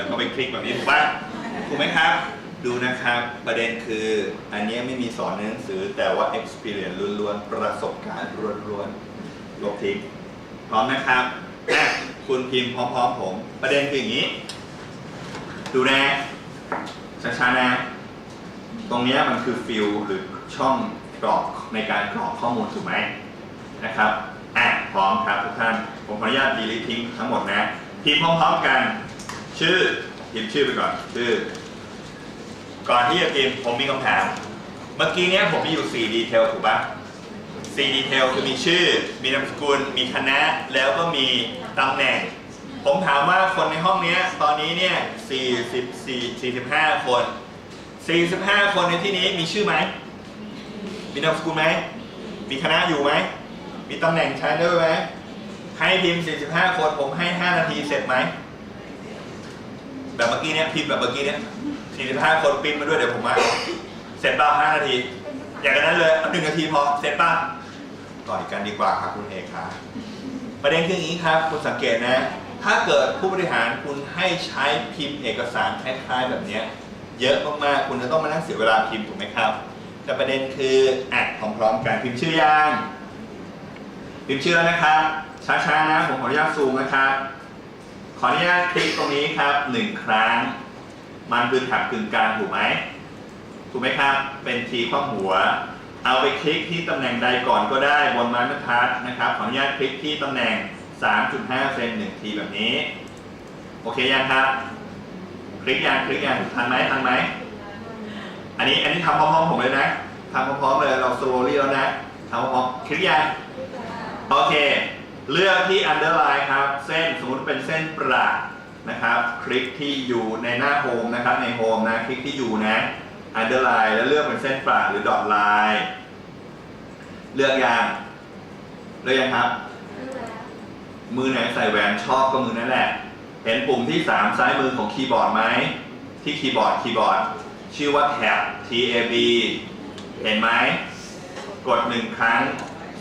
แล้วก็ไปคลิกแบบนี้ถูกปะถูกไหมครับ ดูนะครับประเด็นคืออันนี้ไม่มีสอนในหนังสือ แต่ว่า experience ล้วนๆ ประสบการณ์ล้วนๆลบทิ้งพร้อมนะครับคุณพิมพ์พร้อมๆผม ประเด็นคืออย่างนี้ ดูนะช้าๆนะตรงนี้มันคือฟิลหรือช่องกรอกในการกรอกข้อมูลถูกไหมนะครับอะพร้อมครับทุกท่าน ผมขออนุญาต delete ทิ้งทั้งหมดนะพิมพ์พร้อมๆกัน ชื่อพิมพ์ชื่อไปก่อนชื่อ ก่อนที่จะพิมพ์ผมมีคำถาม เมื่อกี้เนี้ยผมมีอยู่ 4 ดีเทลถูกปะ4ดีเทลคือมีชื่อ มีนามสกุล มีคณะ แล้วก็มีตำแหน่ง ผมถามว่าคนในห้องเนี้ยตอนนี้เนี่ย44 45 คน 45 คนในที่นี้มีชื่อไหม มีนามสกุลไหม มีคณะอยู่ไหม มีตำแหน่งใช้ด้วยไหม ให้พิมพ์ 45 คนผมให้ 5 นาทีเสร็จไหม แบบเมื่อกี้เนี่ยพิมพ์แบบเมื่อกี้เนี่ย45คนปิ้นมาด้วยเดี๋ยวผมมาเสร็จป่ะ5นาที อย่างนั้นเลยเอาหนึ่งนาทีพอเสร็จป่ะต่อยกันดีกว่าครับคุณเอกครับประเด็นคืออย่างนี้ครับ คุณสังเกตนะ ถ้าเกิดผู้บริหารคุณให้ใช้พิมพ์เอกสารคล้ายๆแบบเนี้ยเยอะมากๆคุณจะต้องมานั่งเสียเวลาพิมพ์ถูกไหมครับ แต่ประเด็นคืออะพร้อมๆกันพิมพ์ชื่อยังพิมพ์ชื่อนะครับช้าๆนะผมขออนุญาตซูมนะครับ ขออนุญาตคลิกตรงนี้ครับหนึ่งครั้ง มันคือถบกึ่งกลางถูกไหมถูกไหมครับ เป็นทีคว่ำหัว เอาไปคลิกที่ตำแหน่งใดก่อนก็ได้บนไม้บรรทัดนะครับ ขออนุญาตคลิกที่ตำแหน่ง 3.5 เซนหนึ่งทีแบบนี้ โอเคยังครับ คลิกยังคลิกยังทันไหมทันไหม อันนี้อันนี้ทำพร้อมๆผมเลยนะทำพร้อมๆเลยเราสโลลี่แล้วนะทำพร้อมๆคลิกยังโอเค เลือกที่ underline ครับ เส้นสมมติเป็นเส้นประนะครับ คลิกที่อยู่ในหน้าโฮมนะครับ ในโฮมนะ คลิกที่อยู่นะ underline แล้วเลือกเป็นเส้นประหรือ dot line เลือกยังเลือกยังครับ มือไหนใส่แหวนชอบก็มือนั่นแหละ เห็นปุ่มที่ 3 ซ้ายมือของคีย์บอร์ดไหม ที่คีย์บอร์ดคีย์บอร์ด ชื่อว่าแท็บ tab เห็นไหม กดหนึ่งครั้ง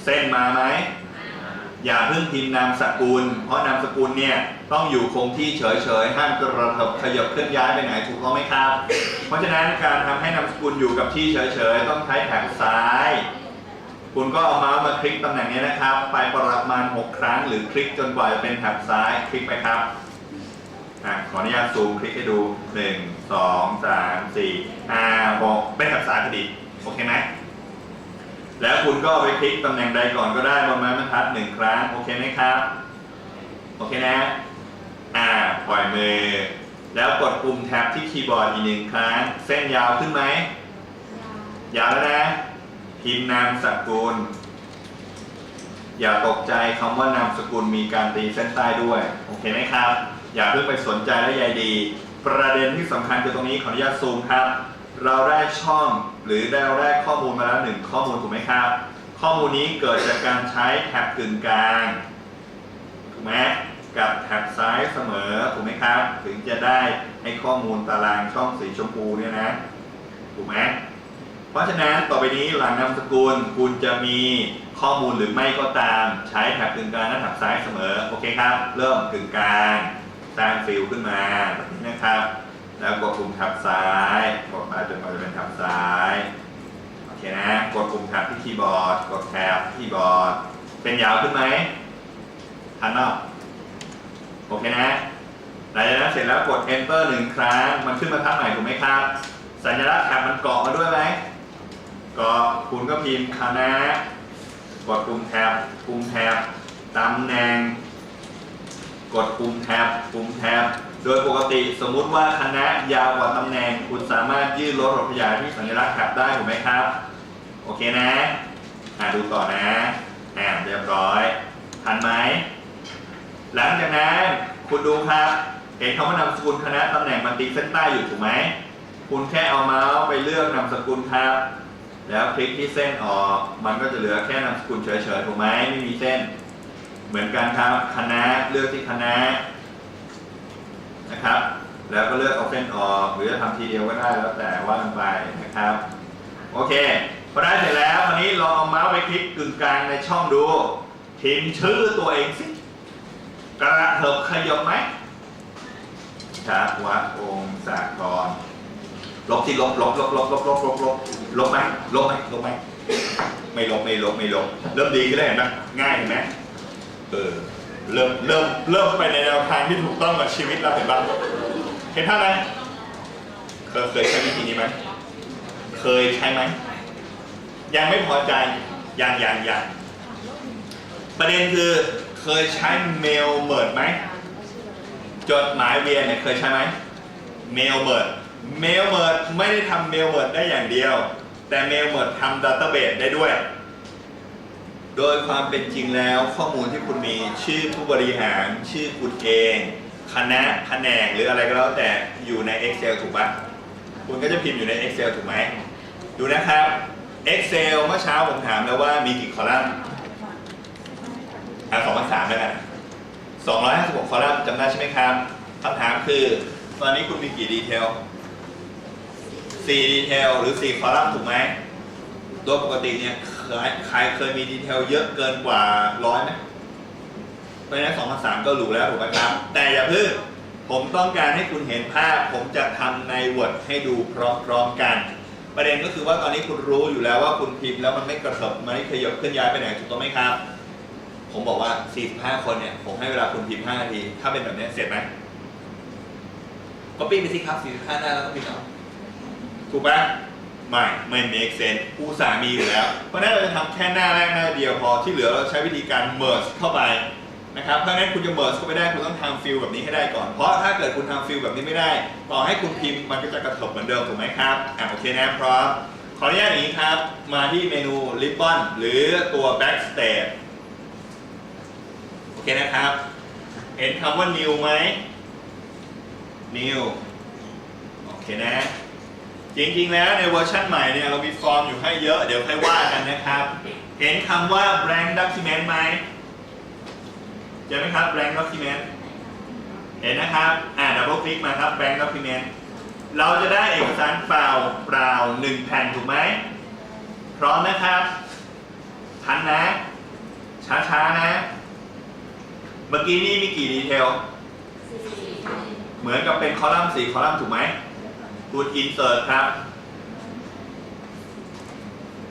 เส้นมาไหม อย่าเพิ่งพิมพ์นามสกุล เพราะนามสกุลเนี่ยต้องอยู่คงที่เฉยๆ ห้ามกระเถิบขยับเคลื่อนย้ายไปไหนถูกต้องไหมครับ เพราะฉะนั้นการทำให้นามสกุลอยู่กับที่เฉยๆ ต้องใช้แถบซ้าย คุณก็เอาเมาส์มาคลิกตำแหน่งนี้นะครับ ไปประมาณ 6 ครั้ง หรือคลิกจนกว่าจะเป็นแถบซ้ายคลิกไปครับอขออนุญาตซูมคลิกให้ดู 1 2 3 4 5 6เป็นแถบซ้ายพอดีโอเคไหม แล้วคุณก็ไปคลิกตำแหน่งใดก่อนก็ได้บนไม้บรรทัดหนึ่งครั้ง โอเคไหมครับ โอเคนะ อ่า ปล่อยมือ แล้วกดปุ่มแท็บที่คีย์บอร์ดอีกหนึ่งครั้ง เส้นยาวขึ้นไหม ยาวแล้วนะ พิมพ์นามสกุล อย่าตกใจคำว่านามสกุลมีการตีเส้นใต้ด้วย โอเคไหมครับ อย่าเพิ่งไปสนใจและใยดี ประเด็นที่สำคัญคือตรงนี้ขออนุญาตซูมครับ เราได้ช่องหรือได้เราได้ข้อมูลมาแล้วหนึ่งข้อมูลถูกไหมครับ ข้อมูลนี้เกิดจากการใช้แท็บกึ่งกลางถูกไหมกับแท็บซ้ายเสมอถูกไหมครับ ถึงจะได้ให้ข้อมูลตารางช่องสีชมพูเนี่ยนะถูกไหมเพราะฉะนั้นต่อไปนี้หลังนามสกุลคุณจะมีข้อมูลหรือไม่ก็ตามใช้แถบกึ่งกลางและแถบซ้ายเสมอโอเคครับ เริ่มกึ่งกลางสร้างฟิลขึ้นมาแบบนี้นะครับ แล้วกดปุ่มแถบซ้ายกดมาจนกว่าจะเป็นแถบซ้ายโอเคนะกดปุ่มแถบที่คีย์บอร์ด กดแถบที่คีย์บอร์ด เป็นยาวขึ้นไหมทันเนาะโอเคนะหลังจากนั้นเสร็จแล้วกด enter หนึ่งครั้ง มันขึ้นมาทับใหม่ถูกไหมครับ สัญลักษณ์แถบมันเกาะมาด้วยไหมเกาะคุณก็พิมพ์คณะกดปุ่มแท็บปุ่มแท็บตำแหน่ง กดปุ่มแท็บปุ่มแท็บโดยปกติสมมุติว่าคณะยาวกว่าตำแหน่ง คุณสามารถยืดลดหรือขยายที่สัญลักษณ์แท็บได้ถูกไหมครับ โอเคนะอ่าดูต่อนะอ่าเรียบร้อยทันไหมหลังจากนั้นคุณดูครับเห็นคำว่านามสกุลคณะตำแหน่งมันตีเส้นใต้อยู่ถูกไหมคุณแค่เอาเมาส์ไปเลือกนามสกุลครับ แล้วคลิกที่เส้นออก มันก็จะเหลือแค่นามสกุลเฉยๆถูกไหมไม่มีเส้น เหมือนกันครับคณะเลือกที่คณะนะครับ แล้วก็เลือกเอาเส้นออก หรือจะทำทีเดียวก็ได้แล้วแต่ว่ากันไปนะครับ โอเคพอได้เสร็จแล้วคราวนี้ลองเอาเมาส์ไปคลิกกึ่งกลางในช่องดูพิมพ์ชื่อตัวเองสิกระเถิบขยบไหมขชาวะองศากรลบที่ลบลบลบลบลบลบลบลบลบไหมลบไหมลบไหมไม่ลบไม่ลบไม่ลบเริ่มดีขึ้นแล้วเห็นไหมง่ายเห็นไหม เออเริ่มเริ่มเริ่มไปในแนวทางที่ถูกต้องกับชีวิตเราเห็นบ้างเห็นท่าไหมเคยเคยใช้วิธีนี้ไหมเคยใช้ไหมยังไม่พอใจยังยังยังประเด็นคือเคยใช้เมลเมิร์ดไหมจดหมายเวียนเนี่ยเคยใช้ไหมเมลเมิร์ดเมลเมิร์ดไม่ได้ทำเมลเมิร์ดได้อย่างเดียว แต่เมลเมิร์ดทำดัตเตอร์เบสได้ด้วย โดยความเป็นจริงแล้วข้อมูลที่คุณมีชื่อผู้บริหาร ชื่อคุณเอง คณะแผนกหรืออะไรก็แล้วแต่อยู่ใน Excel ถูกปะคุณก็จะพิมพ์อยู่ใน Excel ถูกไหมดูนะครับ Excel เมื่อเช้าผมถามแล้วว่ามีกี่คอลัมน์อะสองพันสามแล้วกัน256คอลัมน์จำได้ใช่ไหมครับคำถามคือ ตอนนี้คุณมีกี่ดีเทล4ดีเทลหรือ4คอลัมน์ถูกไหมโดยปกติเนี่ย คยใครเคยมีดีเทลเยอะเกินกว่าร้อยไหมเพราะฉะนั้น2 0 0ก็หรูแล้วถูกไหมครับ แต่อย่าเพิ่งผมต้องการให้คุณเห็นภาพ ผมจะทำใน Word ให้ดูพร้อมๆกัน ประเด็นก็คือว่าตอนนี้คุณรู้อยู่แล้วว่าคุณพิมพ์แล้วมันไม่กระเถิบไม่ขยับเคลื่อนย้ายไปไหนถูกต้องไหมครับ ผมบอกว่า 45 คนเนี่ย ผมให้เวลาคุณพิมพ์ 5 นาที ถ้าเป็นแบบนี้เสร็จไหมก็ปิ้งไปสิครับ 45 หน้าแล้วก็พิมพ์เอาถูกปะ ไม่ไม่ make sense อุตส่าห์มีอยู่แล้ว เพราะฉะนั้นเราจะทำแค่หน้าแรกหน้าเดียวพอที่เหลือเราใช้วิธีการ merge เข้าไปนะครับเพราะฉะนั้นคุณจะ merge เข้าไปได้คุณต้องทำฟิลแบบนี้ให้ได้ก่อน เพราะถ้าเกิดคุณทำฟิลแบบนี้ไม่ได้ ต่อให้คุณพิมพ์มันก็จะกระทบเหมือนเดิมถูกไหมครับอะโอเคนะพร้อมขออนุญาตอย่างนี้ครับ มาที่เมนู ribbon หรือตัว backstage โอเคนะครับ เห็นคำว่า new ไหม new โอเคนะ จริงๆ แล้วในเวอร์ชันใหม่เนี่ยเรามีฟอร์มอยู่ให้เยอะ เดี๋ยวค่อยว่ากันนะครับ เห็นคำว่า blank document ไหมเจอไหมครับ blank document เห็นนะครับ อ่าดับเบิลคลิกมาครับ blank document เราจะได้เอกสารเปล่าเปล่าหนึ่งแผ่นถูกไหม พร้อมนะครับทันนะ ช้าๆ นะ เมื่อกี้นี่มีกี่ดีเทล เหมือนกับเป็นคอลัมน์สี่คอลัมน์ถูกไหม กดอินเสิร์ตครับ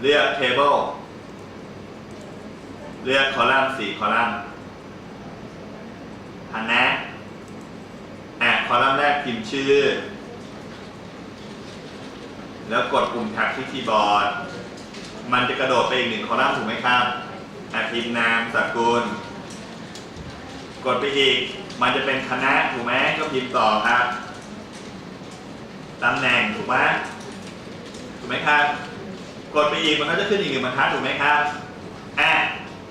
เลือก table เลือกคอลัมน์สี่คอลัมน์ทันนะอะคอลัมน์แรกพิมพ์ชื่อ แล้วกดปุ่มแท็บที่คีย์บอร์ด มันจะกระโดดไปอีกหนึ่งคอลัมน์ถูกไหมครับอะพิมพ์นามสกุล กดไปอีก มันจะเป็นคณะถูกไหมก็พิมพ์ต่อครับ ตำแหน่งถูกไหมถูกไหมครับ กดไปอีกมันก็จะขึ้นอีกหนึ่งบรรทัดถูกไหมครับอะ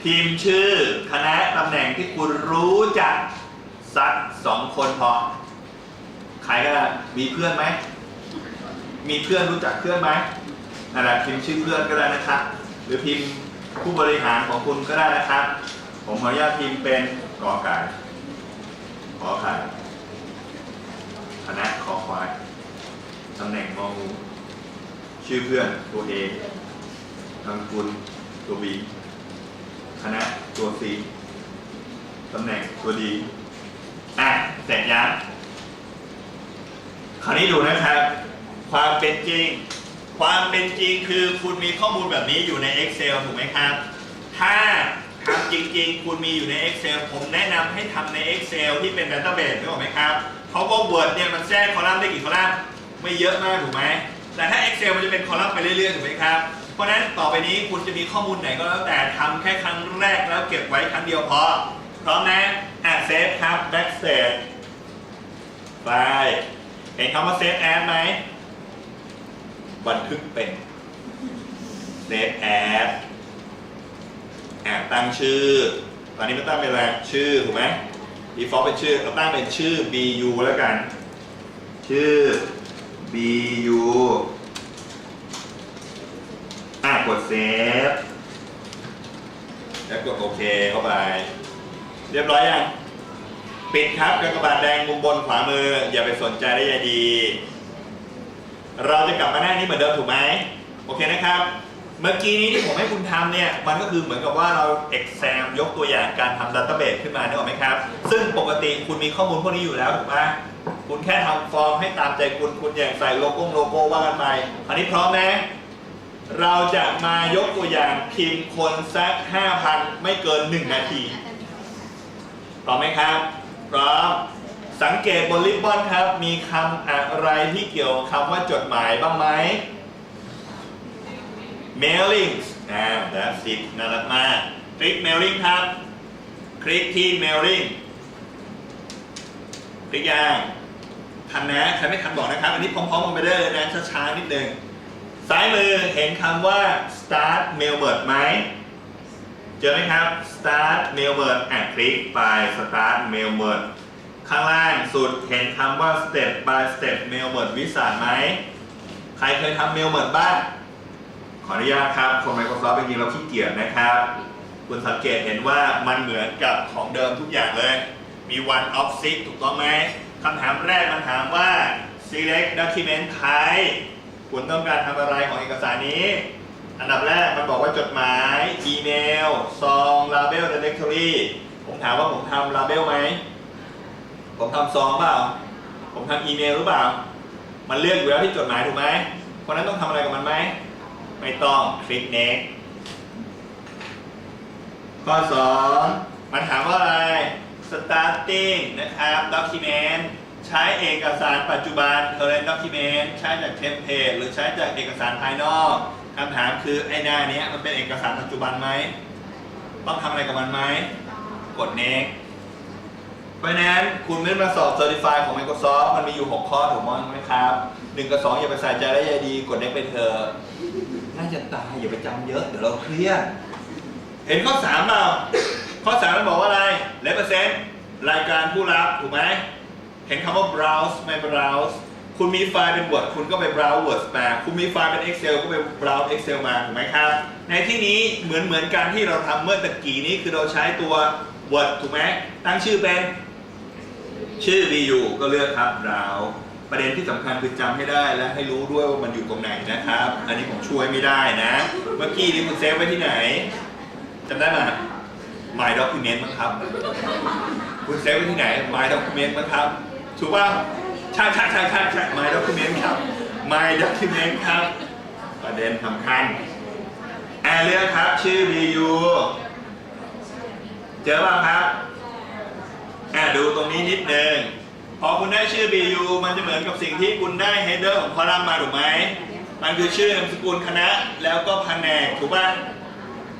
พิมพ์ชื่อคณะตำแหน่งที่คุณรู้จักสักสองคนพอใครก็ได้มีเพื่อนไหมมีเพื่อนรู้จักเพื่อนไหมนั่นแหละพิมพ์ชื่อเพื่อนก็ได้นะครับ หรือพิมพ์ผู้บริหารของคุณก็ได้นะครับ ผมขออนุญาตพิมพ์เป็นกอไก่ขอไข่คณะคอควาย ตำแหน่งงองูชื่อเพื่อนตัวเองนามสกุลตัวบีคณะตัวซีตำแหน่งตัวดีอะเสร็จยังคราวนี้ดูนะครับ ความเป็นจริง ความเป็นจริงคือคุณมีข้อมูลแบบนี้อยู่ใน Excel ถูกไหมครับ ถ้าทำจริง ๆ คุณมีอยู่ใน Excel ผมแนะนำให้ทำใน Excel ที่เป็น Database นึกออกไหมครับเพราะว่า Word เนี่ยมันแทรกคอลัมน์ได้กี่คอลัมน์ ไม่เยอะมากถูกไหมแต่ถ้า Excel มันจะเป็นคอลัมน์ไปเรื่อยๆถูกไหมครับ เพราะฉะนั้นต่อไปนี้คุณจะมีข้อมูลไหนก็แล้วแต่ทำแค่ครั้งแรกแล้วเก็บไว้ครั้งเดียวพอ พร้อมนะอะเซฟครับ backstage ไปเห็นคำว่า save as ไหมบันทึกเป็น save as อะตั้งชื่อ ตอนนี้ไม่ตั้งเป็นอะไรชื่อถูกไหม default เป็นชื่อเราตั้งเป็นชื่อ bu แล้วกัน ชื่อ bu อะกด save แล้วกดโอเคเข้าไป เรียบร้อยยัง ปิดครับกากบาทแดงมุมบนขวามือ อย่าไปสนใจได้ยาดี เราจะกลับมาหน้านี้เหมือนเดิมถูกไหมโอเคนะครับ เมื่อกี้นี้ที่ผมให้คุณทำเนี่ย มันก็คือเหมือนกับว่าเรา exam ยกตัวอย่างการทำ database ขึ้นมาเนี่ยหรอไหมครับ ซึ่งปกติคุณมีข้อมูลพวกนี้อยู่แล้วถูกปะ คุณแค่ทำฟอร์มให้ตามใจคุณคุณอย่างใส่โลโก้โลโก้ว่ากันไปอันนี้พร้อมนะ เราจะมายกตัวอย่างพิมพ์คนสัก 5,000 ไม่เกิน 1 นาทีพร้อมไหมครับพร้อมสังเกตบนริบบอนครับ มีคำอะไรที่เกี่ยวคำว่าจดหมายบ้างไหม mailing อ่า that's it น่ารักมาก คลิก mailing ครับ คลิกที่ mailing คลิกยัง ทันนะใครไม่ทันบอกนะครับ อันนี้พร้อมๆกันไปได้เลยนะช้าๆนิดนึงซ้ายมือเห็นคำว่า start mail word ไหมเจอไหมครับ start mail word อะคลิกไป start mail word ข้างล่างสุดเห็นคำว่า step by step mail word วิสานไหมใครเคยทำ mail word บ้างขออนุญาตครับ คน Microsoft จริงเราขี้เกียจนะครับ คุณสังเกตเห็นว่ามันเหมือนกับของเดิมทุกอย่างเลย มี one of six ถูกต้องไหม คำถามแรกมันถามว่า select document type คุณต้องการทำอะไรของเอกสารนี้ อันดับแรกมันบอกว่าจดหมาย อีเมล ซอง label directory ผมถามว่าผมทำ label ไหม ผมทำซองเปล่า ผมทำอีเมลหรือเปล่า มันเลือกอยู่แล้วที่จดหมายถูกไหมเพราะนั้นต้องทำอะไรกับมันไหม ไม่ต้องคลิก next ข้อ 2 มันถามว่าอะไร starting นะครับ document ใช้เอกสารปัจจุบัน current document ใช้จากเทมเพลตหรือใช้จากเอกสารภายนอกคำถามคือไอ้หน้านี้มันเป็นเอกสารปัจจุบันไหม ต้องทำอะไรกับมันไหม กด next เพราะนั้นคุณไม่มาสอบ Certify ของ Microsoft มันมีอยู่ 6 ข้อถูกมั้งไหมครับ 1 กับ 2 อย่าไปใส่ใจและใยดี กด next ไปเถอะน่าจะตายอย่าไปจำเยอะ เดี๋ยวเราเครียดเห็นข้อ3เปล่า ข้อ3มันบอกว่าอะไรเลเปอร์เซนต์รายการผู้รับถูกไหมเห็นคำว่า browse ไม่ browse คุณมีไฟล์เป็น Word คุณก็ไป browse Word มา คุณมีไฟล์เป็น Excel ก็ไป browse Excel มาถูกไหมครับ ในที่นี้เหมือนเหมือนการที่เราทำเมื่อตะกี้นี้คือเราใช้ตัว Word ถูกไหมตั้งชื่อเป็น ชื่อ VU ก็เลือกครับ browse ประเด็นที่สำคัญคือจำให้ได้และให้รู้ด้วยว่ามันอยู่ตรงไหนนะครับ อันนี้ผมช่วยไม่ได้นะ เมื่อกี้นี้คุณเซฟไว้ที่ไหนจำได้ไหม My Document มั้งครับ คุณเซฟไว้ที่ไหน My Document มั้งครับ ถูกป่ะใช่ใช่ใช่ใช่ใช่ My Document ครับ My Document ครับ ประเด็นสำคัญอ่าเลือกครับ ชื่อ VU เจอป่ะครับอ่าดูตรงนี้นิดนึงพอคุณได้ชื่อ BU มันจะเหมือนกับสิ่งที่คุณได้ header ของคอลัมน์มาถูกไหม มันคือชื่อนามสกุลคณะ แล้วก็แผนกถูกป่ะ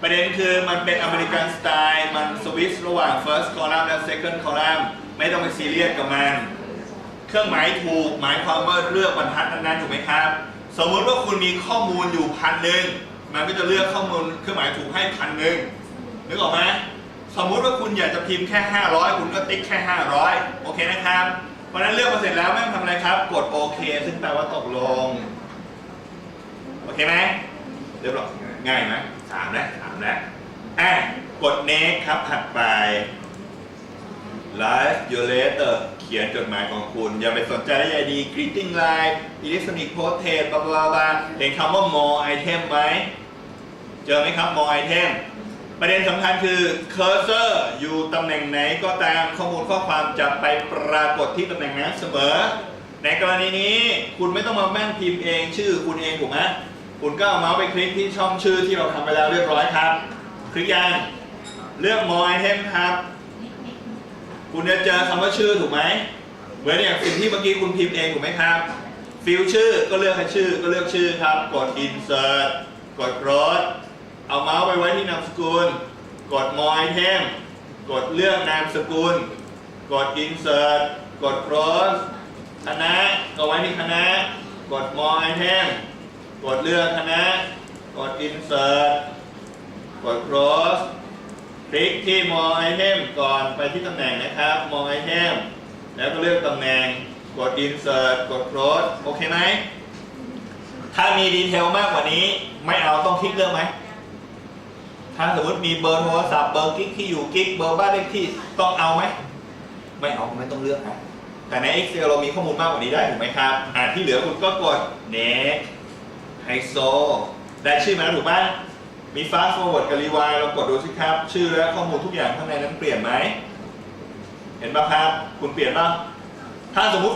ประเด็นคือมันเป็นอเมริกันสไตล์มันสวิตช์ระหว่าง first column และ second column ไม่ต้องไปซีเรียสกับมัน เครื่องหมายถูกหมายความว่าเลือกบรรทัดนั้นๆถูกไหมครับ สมมติว่าคุณมีข้อมูลอยู่พันหนึ่งมันก็จะเลือกข้อมูลเครื่องหมายถูกให้พันหนึ่งนึกออกไหมสมมุติว่าคุณอยากจะพิมพ์แค่ 500 คุณก็ติ๊กแค่ 500 โอเคนะครับ เพราะฉะนั้นเลือกมาเสร็จแล้วไม่ต้องทำอะไรครับ กดโอเค ซึ่งแปลว่าตกลง โอเคไหมเรียบร้อยง่ายไหม สามแล้วสามแล้วอะกด next ครับถัดไป Live your letter เขียนจดหมายของคุณ อย่าไปสนใจได้ใยดี greeting line electronic postage บลาบลาบลาเห็นคำว่า more item ไหม เจอไหมครับ more item ประเด็นสำคัญคือ cursor อยู่ตำแหน่งไหนก็ตามข้อมูลข้อความจะไปปรากฏที่ตำแหน่งนั้นเสมอ ในกรณีนี้คุณไม่ต้องมาแม่งพิมพ์เองชื่อคุณเองถูกไหม คุณก็เอาเมาส์ไปคลิกที่ช่องชื่อที่เราทำไปแล้วเรียบร้อยครับ คลิกยังเลือก more item ครับ คุณจะเจอคำว่าชื่อถูกไหมเหมือนอย่างสิ่งที่เมื่อกี้คุณพิมพ์เองถูกไหมครับ ฟิลชื่อก็เลือกให้ชื่อก็เลือกชื่อครับ กด insert กด cross เอาเมาส์ไปไว้ที่นามสกุล กด more item กดเลือกนามสกุล กด insert กด cross คณะก็ไว้ที่คณะ กด more item กดเลือกคณะ กด insert กด cross คลิกที่ more item ก่อนไปที่ตำแหน่งนะครับ more item แล้วก็เลือกตำแหน่ง กด insert กด close โอเคไหม ถ้ามีดีเทลมากกว่านี้ ไม่เอาต้องคลิกเลือกไหม ถ้าสมมติมีเบอร์โทรศัพท์ เบอร์กิ๊กที่อยู่กิ๊ก เบอร์บ้านเลขที่ต้องเอาไหม ไม่เอาไม่ต้องเลือกนะแต่ใน Excel เรามีข้อมูลมากกว่านี้ได้ถูกไหมครับ อ่าที่เหลือคุณก็กด next ไฮโซ ได้ชื่อมาแล้วถูกไหมมี fast forward กับ rewind เรากดดูสิครับ ชื่อและข้อมูลทุกอย่างข้างในนั้นเปลี่ยนไหม เห็นป่ะครับ คุณเปลี่ยนป่ะ ถ้าสมมติ